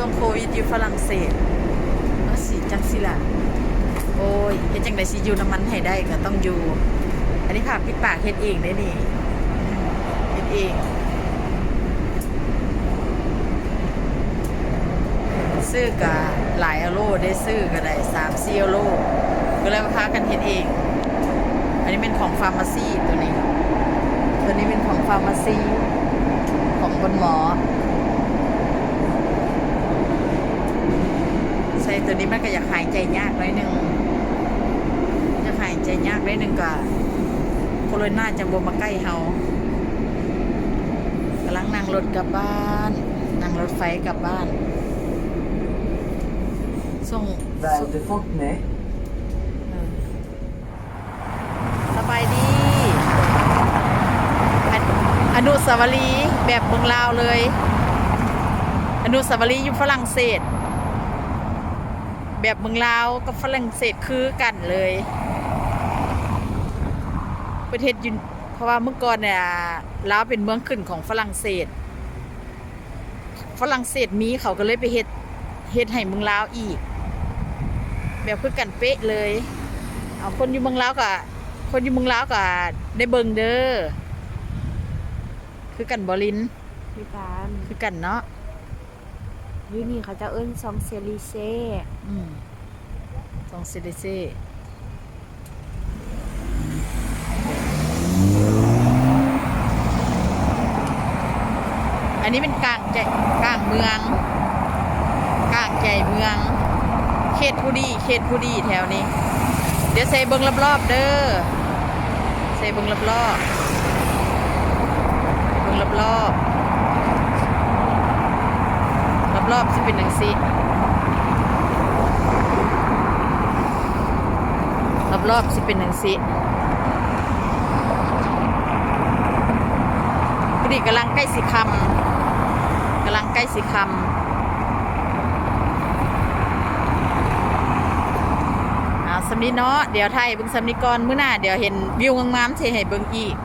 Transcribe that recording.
ช่วงโควิดอยู่ฝรั่งเศสว่าสิจังสิล่ะโอ้ยเฮ็ดจังไดสิอยู่น้ำมันให้ได้ก็ต้องอยู่ อันนี้ค่ะปิดปากเฮ็ดเองได้นี่เฮ็ดเอง ซื้อกะหลายอโลได้ซื้อก็ได้สามสี่อโลก็เลยมาพากันเฮ็ดเอง อันนี้เป็นของฟาร์มาซีตัวนี้ ตัวนี้เป็นของฟาร์มาซีของบนหมอ ใส่ ตัวนี้มันก็อยากหายใจยากหน่อยหนึงอยากหายใจยากหน่อยหนึงก็โคโรนาจะบ่มาใกล้เฮากำลังนั่งรถกลับบ้าน นั่งรถไฟกลับบ้านส่ง Val de Fontenay, เออสบายดีอนอนุสาวรีย์แบบเมืองลาวเลย อนุสาวรีย์อยู่ฝรั่งเศส แบบเมืองลาวกับฝรั่งเศสคือกันเลย ประเทศยุนเพราะว่าเมื่อก่อนเนี่ยลาวเป็นเมืองขึ้นของฝรั่งเศส ฝรั่งเศสมีเขาก็เลยไปเฮ็ดเฮ็ดให้เมืองลาวอีก แบบคือกันเป๊ะเลยเอาคนอยู่เมืองลาวกับคนอยู่เมืองลาวกับได้เบิงเด้อคือกันบอลินคือการคือกันเนาะ ยูนี่เขาจะเอิ้นซองเซลิเซ่อืมตองเซเลเซ่อันนี้เป็นกลางใจกลางเมือง กลางใจเมือง เขตผู้ดีเขตผู้ดีแถวนี้ เดี๋ยวใส่เบิงรอบๆเด้อใส่เบิงรอบๆเบิงรอบๆ รอบสิเป็นหนังสิรอบๆสิเป็นหนังสิพอดีกำลังใกล้สิคำกำลังใกล้สิคำเอาสำนีเนาะเดี๋ยวไทยเบิ่งสำนีก่อนมื้อหน้าเดี๋ยวเห็นวิวงามๆสิให้เบิ่งอีก